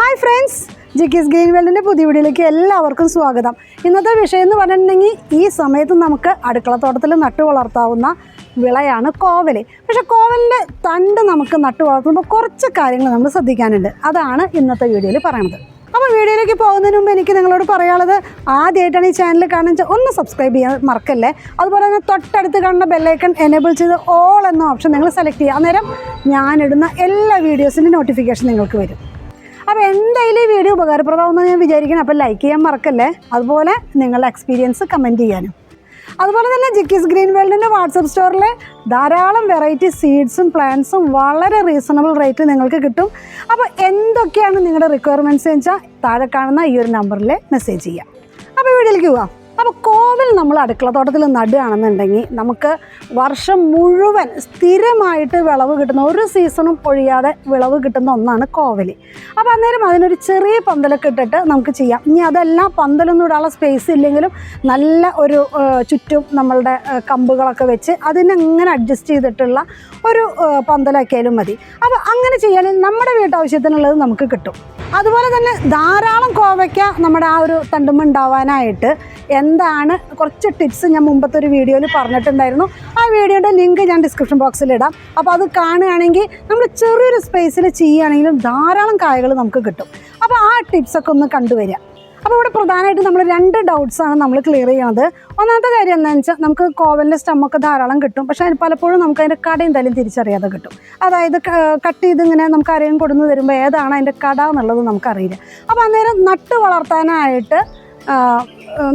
Hi friends G kiss green വേൾഡിന്റെ പുതിയ വീഡിയോയിലേക്ക് എല്ലാവർക്കും സ്വാഗതം. ഇന്നത്തെ വിഷയം എന്ന് പറഞ്ഞിട്ടുണ്ടെങ്കിൽ ഈ സമയത്ത് നമുക്ക് അടുക്കളത്തോട്ടത്തിൽ നട്ടു വളർത്താവുന്ന വിളയാണ് കോവൽ. പക്ഷേ കോവലിന്റെ തണ്ട് നമുക്ക് നട്ടു വളർത്തുമ്പോൾ കുറച്ച് കാര്യങ്ങൾ നമ്മൾ ശ്രദ്ധിക്കാനുണ്ട്. അതാണ് ഇന്നത്തെ വീഡിയോയിൽ പറയുന്നത്. അപ്പോൾ വീഡിയോയിലേക്ക് പോകുന്നതിന് മുമ്പ് എനിക്ക് നിങ്ങളോട് പറയാനുള്ളത് ആദ്യമായിട്ടാണ് ഈ ചാനൽ കാണുന്നത് ഒന്ന് സബ്സ്ക്രൈബ് ചെയ്യാൻ മറക്കല്ലേ? അതുപോലെ തന്നെ തൊട്ടടുത്ത് കാണുന്ന ബെല്ലൈക്കൺ എനേബിൾ ചെയ്ത് ഓൾ എന്ന ഓപ്ഷൻ നിങ്ങൾ സെലക്ട് ചെയ്യുക. അന്നേരം ഞാനിടുന്ന എല്ലാ വീഡിയോസിന്റെ നോട്ടിഫിക്കേഷൻ നിങ്ങൾക്ക് വരും. അപ്പോൾ എന്തായാലും ഈ വീഡിയോ ഉപകാരപ്രദമാകുമെന്ന് ഞാൻ വിചാരിക്കണം അപ്പോൾ ലൈക്ക് ചെയ്യാൻ മറക്കല്ലേ? അതുപോലെ നിങ്ങളുടെ എക്സ്പീരിയൻസ് കമന്റ് ചെയ്യാനും. അതുപോലെ തന്നെ ജിക്കിസ് ഗ്രീൻ വേൾഡിന്റെ വാട്സപ്പ് സ്റ്റോറിൽ ധാരാളം വെറൈറ്റി സീഡ്സും പ്ലാന്റ്സും വളരെ റീസണബിൾ റേറ്റിൽ നിങ്ങൾക്ക് കിട്ടും. അപ്പോൾ എന്തൊക്കെയാണ് നിങ്ങളുടെ റിക്വയർമെന്റ്സ് വെച്ചാൽ താഴെ കാണുന്ന ഈ ഒരു നമ്പറിൽ മെസ്സേജ് ചെയ്യാം. അപ്പോൾ വീട്ടിലേക്ക് പോവാം. അപ്പോൾ കോവൽ നമ്മൾ അടുക്കളത്തോട്ടത്തിൽ നടുകയാണെന്നുണ്ടെങ്കിൽ നമുക്ക് വർഷം മുഴുവൻ സ്ഥിരമായിട്ട് വിളവ് കിട്ടുന്ന ഒരു സീസണും ഒഴിയാതെ വിളവ് കിട്ടുന്ന ഒന്നാണ് കോവൽ. അപ്പോൾ അന്നേരം അതിനൊരു ചെറിയ പന്തലൊക്കെ ഇട്ടിട്ട് നമുക്ക് ചെയ്യാം. ഇനി അതെല്ലാം പന്തലൊന്നും ഇടാനുള്ള സ്പേസ് ഇല്ലെങ്കിലും നല്ല ഒരു ചുറ്റും നമ്മളുടെ കമ്പുകളൊക്കെ വെച്ച് അതിനങ്ങനെ അഡ്ജസ്റ്റ് ചെയ്തിട്ടുള്ള ഒരു പന്തലാക്കിയാലും മതി. അപ്പോൾ അങ്ങനെ ചെയ്യുകയാണെങ്കിൽ നമ്മുടെ വീട്ടാവശ്യത്തിനുള്ളത് നമുക്ക് കിട്ടും. അതുപോലെ തന്നെ ധാരാളം കോവയ്ക്ക നമ്മുടെ ആ ഒരു തണ്ടുമ്പ് ഉണ്ടാവാനായിട്ട് എന്താണ് കുറച്ച് ടിപ്സ് ഞാൻ മുമ്പത്തെ ഒരു വീഡിയോയിൽ പറഞ്ഞിട്ടുണ്ടായിരുന്നു. ആ വീഡിയോയുടെ ലിങ്ക് ഞാൻ ഡിസ്ക്രിപ്ഷൻ ബോക്സിൽ ഇടാം. അപ്പോൾ അത് കാണുകയാണെങ്കിൽ നമ്മൾ ചെറിയൊരു സ്പേസിൽ ചെയ്യുകയാണെങ്കിലും ധാരാളം കായകൾ നമുക്ക് കിട്ടും. അപ്പോൾ ആ ടിപ്സൊക്കെ ഒന്ന് കണ്ടുവരിക. അപ്പോൾ ഇവിടെ പ്രധാനമായിട്ട് നമ്മൾ രണ്ട് ഡൗട്ട്സാണ് നമ്മൾ ക്ലിയർ ചെയ്യുന്നത് ഒന്നാമത്തെ കാര്യം എന്താണെന്ന് വെച്ചാൽ നമുക്ക് കോവലിന്റെ സ്റ്റമ്മൊക്കെ ധാരാളം കിട്ടും. പക്ഷേ അതിന് പലപ്പോഴും നമുക്ക് അതിന്റെ കട എന്തായാലും തിരിച്ചറിയാതെ കിട്ടും. അതായത് കട്ട് ചെയ്ത് ഇങ്ങനെ നമുക്ക് അറിയാൻ കൊടുന്ന് തരുമ്പോൾ ഏതാണ് അതിന്റെ കട എന്നുള്ളത് നമുക്കറിയില്ല. അപ്പോൾ അന്നേരം നട്ട് വളർത്താനായിട്ട്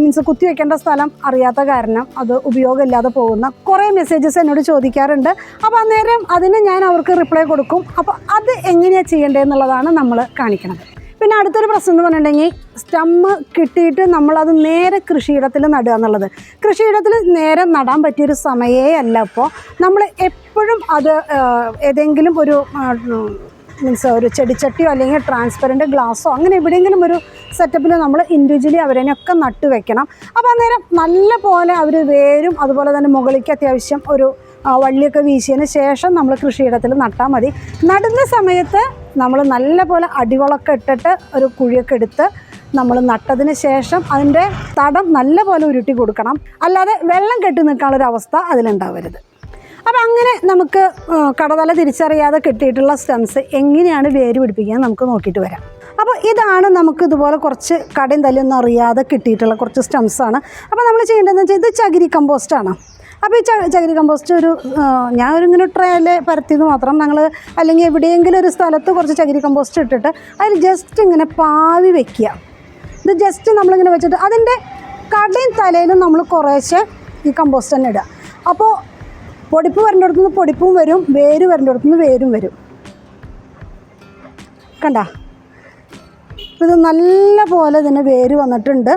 മീൻസ് കുത്തി വെക്കേണ്ട സ്ഥലം അറിയാത്ത കാരണം അത് ഉപയോഗമില്ലാതെ പോകുന്ന കുറേ മെസ്സേജസ് എന്നോട് ചോദിക്കാറുണ്ട്. അപ്പോൾ അന്നേരം അതിന് ഞാൻ അവർക്ക് റിപ്ലൈ കൊടുക്കും. അപ്പോൾ അത് എങ്ങനെയാണ് ചെയ്യേണ്ടതെന്നുള്ളതാണ് നമ്മൾ കാണിക്കുന്നത് പിന്നെ അടുത്തൊരു പ്രശ്നം എന്ന് പറഞ്ഞിട്ടുണ്ടെങ്കിൽ സ്റ്റമ്മ് കിട്ടിയിട്ട് നമ്മളത് നേരെ കൃഷിയിടത്തിൽ നടുക എന്നുള്ളത്. കൃഷിയിടത്തിൽ നേരെ നടാൻ പറ്റിയൊരു സമയേ അല്ല അപ്പോൾ നമ്മൾ എപ്പോഴും അത് ഏതെങ്കിലും ഒരു മീൻസ് ഒരു ചെടിച്ചട്ടിയോ അല്ലെങ്കിൽ ട്രാൻസ്പെറന്റ് ഗ്ലാസ്സോ അങ്ങനെ എവിടെയെങ്കിലും ഒരു സെറ്റപ്പിൽ നമ്മൾ ഇൻഡിവിജ്വലി അവരതിനൊക്കെ നട്ടു വെക്കണം. അപ്പോൾ അന്നേരം നല്ല പോലെ അവർ വേരും അതുപോലെ തന്നെ മുകളിലേക്ക് അത്യാവശ്യം ഒരു വള്ളിയൊക്കെ വീശിയതിന് ശേഷം നമ്മൾ കൃഷിയിടത്തിൽ നട്ടാൽ മതി. നടുന്ന സമയത്ത് നമ്മൾ നല്ല പോലെ അടിവളമൊക്കെ ഇട്ടിട്ട് ഒരു കുഴിയൊക്കെ എടുത്ത് നമ്മൾ നട്ടതിന് ശേഷം അതിന്റെ തടം നല്ല പോലെ ഉരുട്ടി കൊടുക്കണം. അല്ലാതെ വെള്ളം കെട്ടി നിൽക്കാനുള്ളൊരവസ്ഥ അതിലുണ്ടാവരുത്. അപ്പം അങ്ങനെ നമുക്ക് കടതല തിരിച്ചറിയാതെ കിട്ടിയിട്ടുള്ള സ്റ്റംസ് എങ്ങനെയാണ് വേര് പിടിപ്പിക്കുക നമുക്ക് നോക്കിയിട്ട് വരാം. അപ്പോൾ ഇതാണ് നമുക്ക് ഇതുപോലെ കുറച്ച് കടയും തല്ലൊന്നും അറിയാതെ കിട്ടിയിട്ടുള്ള കുറച്ച് സ്റ്റംസാണ് അപ്പോൾ നമ്മൾ ചെയ്യേണ്ടതെന്ന് വെച്ചാൽ ഇത് ചകിരി കമ്പോസ്റ്റാണ് അപ്പോൾ ഈ ചകിരി കമ്പോസ്റ്റ് ഒരു ഞാൻ ഒരു ഇങ്ങനെ ട്രേയിൽ പരത്തിയത് മാത്രം ഞങ്ങൾ അല്ലെങ്കിൽ എവിടെയെങ്കിലും ഒരു സ്ഥലത്ത് കുറച്ച് ചകിരി കമ്പോസ്റ്റ് ഇട്ടിട്ട് അതിൽ ജസ്റ്റ് ഇങ്ങനെ പാവി വെക്കുക. ഇത് ജസ്റ്റ് നമ്മളിങ്ങനെ വെച്ചിട്ട് അതിന്റെ കടയും തലയിലും നമ്മൾ കുറേശ്ശെ ഈ കമ്പോസ്റ്റ് തന്നെ ഇടുക. അപ്പോൾ പൊടിപ്പ് വരേണ്ടടുത്തു നിന്ന് പൊടിപ്പും വരും വേര് വരേണ്ടടുത്തു നിന്ന് വേരും വരും. കണ്ട? ഇത് നല്ല പോലെ ഇതിന് വേര് വന്നിട്ടുണ്ട്.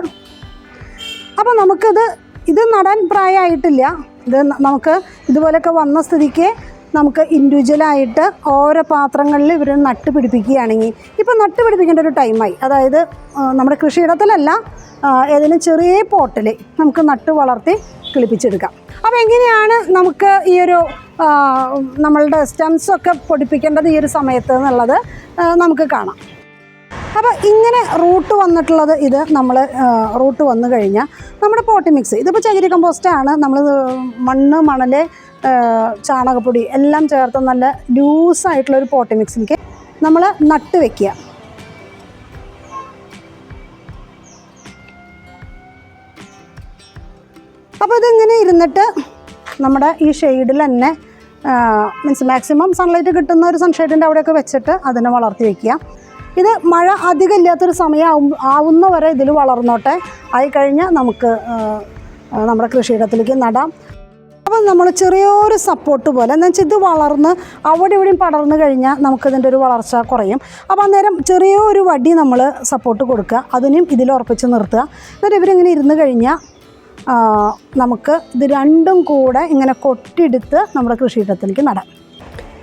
അപ്പോൾ നമുക്കിത് ഇത് നടാൻ പ്രായമായിട്ടില്ല. ഇത് നമുക്ക് ഇതുപോലെയൊക്കെ വന്ന സ്ഥിതിക്ക് നമുക്ക് ഇൻഡിവിജ്വലായിട്ട് ഓരോ പാത്രങ്ങളിൽ ഇവർ നട്ട് പിടിപ്പിക്കുകയാണെങ്കിൽ ഇപ്പം നട്ട് പിടിപ്പിക്കേണ്ട ഒരു ടൈമായി അതായത് നമ്മുടെ കൃഷിയിടത്തിലല്ല ഏതെങ്കിലും ചെറിയ പോട്ടിൽ നമുക്ക് നട്ട് വളർത്തി കിളിപ്പിച്ചെടുക്കാം. അപ്പോൾ എങ്ങനെയാണ് നമുക്ക് ഈ ഒരു നമ്മളുടെ സ്റ്റെംസൊക്കെ പൊടിപ്പിക്കേണ്ടത് ഈ ഒരു സമയത്ത് എന്നുള്ളത് നമുക്ക് കാണാം. അപ്പോൾ ഇങ്ങനെ റൂട്ട് വന്നിട്ടുള്ളത് ഇത് നമ്മൾ റൂട്ട് വന്നു കഴിഞ്ഞാൽ നമ്മുടെ പോട്ടി മിക്സ് ഇതിപ്പോൾ ചകിരി കമ്പോസ്റ്റാണ് നമ്മൾ മണ്ണ് മണൽ ചാണകപ്പൊടി എല്ലാം ചേർത്ത് നല്ല ലൂസായിട്ടുള്ള ഒരു പോട്ടി മിക്സിലേക്ക് നമ്മൾ നട്ട് വെക്കുക. അപ്പോൾ ഇതിങ്ങനെ ഇരുന്നിട്ട് നമ്മുടെ ഈ ഷെയ്ഡിൽ തന്നെ മീൻസ് മാക്സിമം സൺലൈറ്റ് കിട്ടുന്ന ഒരു സൺഷെയ്ഡിന്റെ അവിടെയൊക്കെ വെച്ചിട്ട് അതിനെ വളർത്തി വെക്കുക. ഇത് മഴ അധികം ഇല്ലാത്തൊരു സമയം ആവും ആവുന്ന വരെ ഇതിൽ വളർന്നോട്ടെ ആയിക്കഴിഞ്ഞാൽ നമുക്ക് നമ്മുടെ കൃഷിയിടത്തിലേക്ക് നടാം. നമ്മൾ ചെറിയൊരു സപ്പോർട്ട് പോലെ എന്ന് വെച്ചാൽ ഇത് വളർന്ന് അവിടെ ഇവിടെയും പടർന്നു കഴിഞ്ഞാൽ നമുക്കിതിന്റെ ഒരു വളർച്ച കുറയും. അപ്പോൾ അന്നേരം ചെറിയൊരു വടി നമ്മൾ സപ്പോർട്ട് കൊടുക്കുക. അതിനും ഇതിൽ ഉറപ്പിച്ച് നിർത്തുക. എന്നിട്ട് ഇവരിങ്ങനെ ഇരുന്ന് കഴിഞ്ഞാൽ നമുക്ക് ഇത് രണ്ടും കൂടെ ഇങ്ങനെ കൊട്ടിയെടുത്ത് നമ്മുടെ കൃഷിയിടത്തിലേക്ക് നടാം.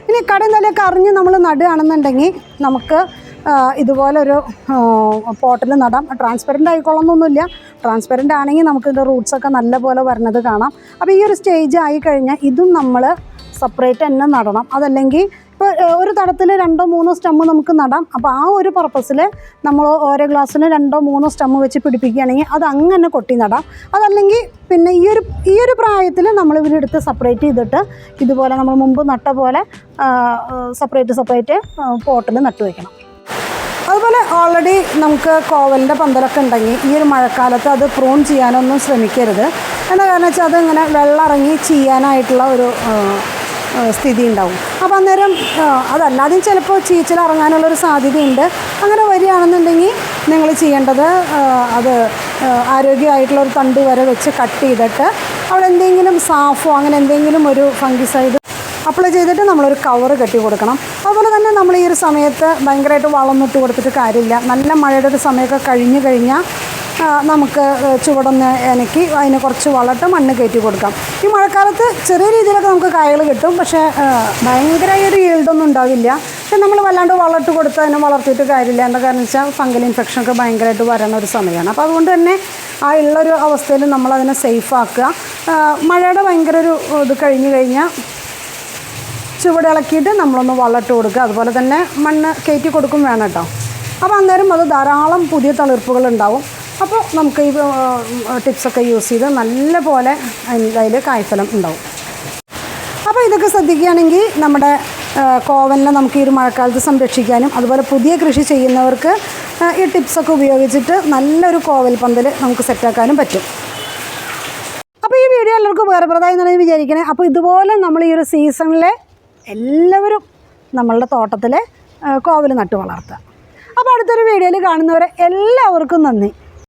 ഇനി കടയിൽ തലയൊക്കെ അറിഞ്ഞ് നമ്മൾ നടുകയാണെന്നുണ്ടെങ്കിൽ നമുക്ക് ഇതുപോലൊരു പോട്ടിൽ നടാം. ട്രാൻസ്പെറന്റ് ആയിക്കൊള്ളണമെന്നൊന്നുമില്ല ട്രാൻസ്പെറന്റ് ആണെങ്കിൽ നമുക്ക് ഇതിന്റെ റൂട്ട്സൊക്കെ നല്ലപോലെ വരണത് കാണാം. അപ്പോൾ ഈ ഒരു സ്റ്റേജ് ആയി കഴിഞ്ഞാൽ ഇതും നമ്മൾ സെപ്പറേറ്റ് തന്നെ നടണം. അതല്ലെങ്കിൽ ഇപ്പോൾ ഒരു തടത്തിൽ രണ്ടോ മൂന്നോ സ്റ്റെമ്മ് നമുക്ക് നടാം. അപ്പോൾ ആ ഒരു പർപ്പസിൽ നമ്മൾ ഓരോ ഗ്ലാസ്സിന് രണ്ടോ മൂന്നോ സ്റ്റെമ്മ് വെച്ച് പിടിപ്പിക്കുകയാണെങ്കിൽ അത് അങ്ങനെ കൊട്ടി നടാം. അതല്ലെങ്കിൽ പിന്നെ ഈ ഒരു ഈ ഒരു പ്രായത്തിൽ നമ്മൾ ഇവരെടുത്ത് സെപ്പറേറ്റ് ചെയ്തിട്ട് ഇതുപോലെ നമ്മൾ മുമ്പ് നട്ട പോലെ സെപ്പറേറ്റ് സെപ്പറേറ്റ് പോട്ടിൽ നട്ടു വയ്ക്കണം അതുപോലെ ഓൾറെഡി നമുക്ക് കോവലിന്റെ പന്തലൊക്കെ ഉണ്ടെങ്കിൽ ഈ ഒരു മഴക്കാലത്ത് അത് പ്രൂൺ ചെയ്യാനൊന്നും ശ്രമിക്കരുത്. എന്താ കാരണം വെച്ചാൽ അതിങ്ങനെ വെള്ളം ഇറങ്ങി ചെയ്യാനായിട്ടുള്ള ഒരു സ്ഥിതി ഉണ്ടാവും. അപ്പോൾ അന്നേരം അതല്ലാതെയും ചിലപ്പോൾ ചീച്ചൽ ഇറങ്ങാനുള്ളൊരു സാധ്യതയുണ്ട്. അങ്ങനെ വരികയാണെന്നുണ്ടെങ്കിൽ നിങ്ങൾ ചെയ്യേണ്ടത് അത് ആരോഗ്യമായിട്ടുള്ളൊരു തണ്ട് വരെ വെച്ച് കട്ട് ചെയ്തിട്ട് അവിടെ എന്തെങ്കിലും സാഫോ അങ്ങനെ എന്തെങ്കിലും ഒരു ഫംഗിസൈഡ് അപ്ലൈ ചെയ്തിട്ട് നമ്മളൊരു കവർ കെട്ടി കൊടുക്കണം. അതുപോലെ തന്നെ നമ്മൾ ഈ ഒരു സമയത്ത് ഭയങ്കരമായിട്ട് വളമിട്ട് കൊടുത്തിട്ട് കാര്യമില്ല. നല്ല മഴയുടെ ഒരു സമയമൊക്കെ കഴിഞ്ഞ് കഴിഞ്ഞാൽ നമുക്ക് ചുവടൊന്ന് ഇനക്കി അതിന് കുറച്ച് വളട്ട് മണ്ണ് കയറ്റി കൊടുക്കാം. ഈ മഴക്കാലത്ത് ചെറിയ രീതിയിലൊക്കെ നമുക്ക് കായകൾ കിട്ടും. പക്ഷേ ഭയങ്കര ഭയങ്കരമായ ഒരു ഈൽഡൊന്നും ഉണ്ടാവില്ല. പക്ഷെ നമ്മൾ വല്ലാണ്ട് വളട്ട് കൊടുത്ത് അതിനെ വളർത്തിയിട്ട് കാര്യമില്ല. എന്താ കാരണം വെച്ചാൽ ഫംഗൽ ഇൻഫെക്ഷനൊക്കെ ഭയങ്കരമായിട്ട് വരണ ഒരു സമയമാണ്. അപ്പോൾ അതുകൊണ്ട് തന്നെ ആ ഉള്ളൊരു അവസ്ഥയിൽ നമ്മളതിനെ സേഫാക്കുക മഴയുടെ ഭയങ്കര ഒരു ഇത് കഴിഞ്ഞ് കഴിഞ്ഞാൽ ചുവട് ഇളക്കിയിട്ട് നമ്മളൊന്ന് വളട്ട് കൊടുക്കുക. അതുപോലെ തന്നെ മണ്ണ് കയറ്റി കൊടുക്കും വേണം കേട്ടോ. അപ്പോൾ അന്നേരം അത് ധാരാളം പുതിയ തളിർപ്പുകൾ ഉണ്ടാവും. അപ്പോൾ നമുക്ക് ഈ ടിപ്സൊക്കെ യൂസ് ചെയ്ത് നല്ല പോലെ അതിൽ കായ്ഫലം ഉണ്ടാവും. അപ്പോൾ ഇതൊക്കെ ശ്രദ്ധിക്കുകയാണെങ്കിൽ നമ്മുടെ കോവലിനെ നമുക്ക് ഈ ഒരു മഴക്കാലത്ത് സംരക്ഷിക്കാനും അതുപോലെ പുതിയ കൃഷി ചെയ്യുന്നവർക്ക് ഈ ടിപ്സൊക്കെ ഉപയോഗിച്ചിട്ട് നല്ലൊരു കോവൽ പന്തൽ നമുക്ക് സെറ്റാക്കാനും പറ്റും. അപ്പോൾ ഈ വീഡിയോ എല്ലാവർക്കും ഉപകാരപ്രദമായി എന്നാണ് വിചാരിക്കണേ. അപ്പോൾ ഇതുപോലെ നമ്മൾ ഈ ഒരു സീസണിലെ എല്ലാവരും നമ്മളുടെ തോട്ടത്തിൽ കോവൽ നട്ടു വളർത്തുക. അപ്പോൾ അടുത്തൊരു വീഡിയോയിൽ കാണുന്നവരെ എല്ലാവർക്കും നന്ദി.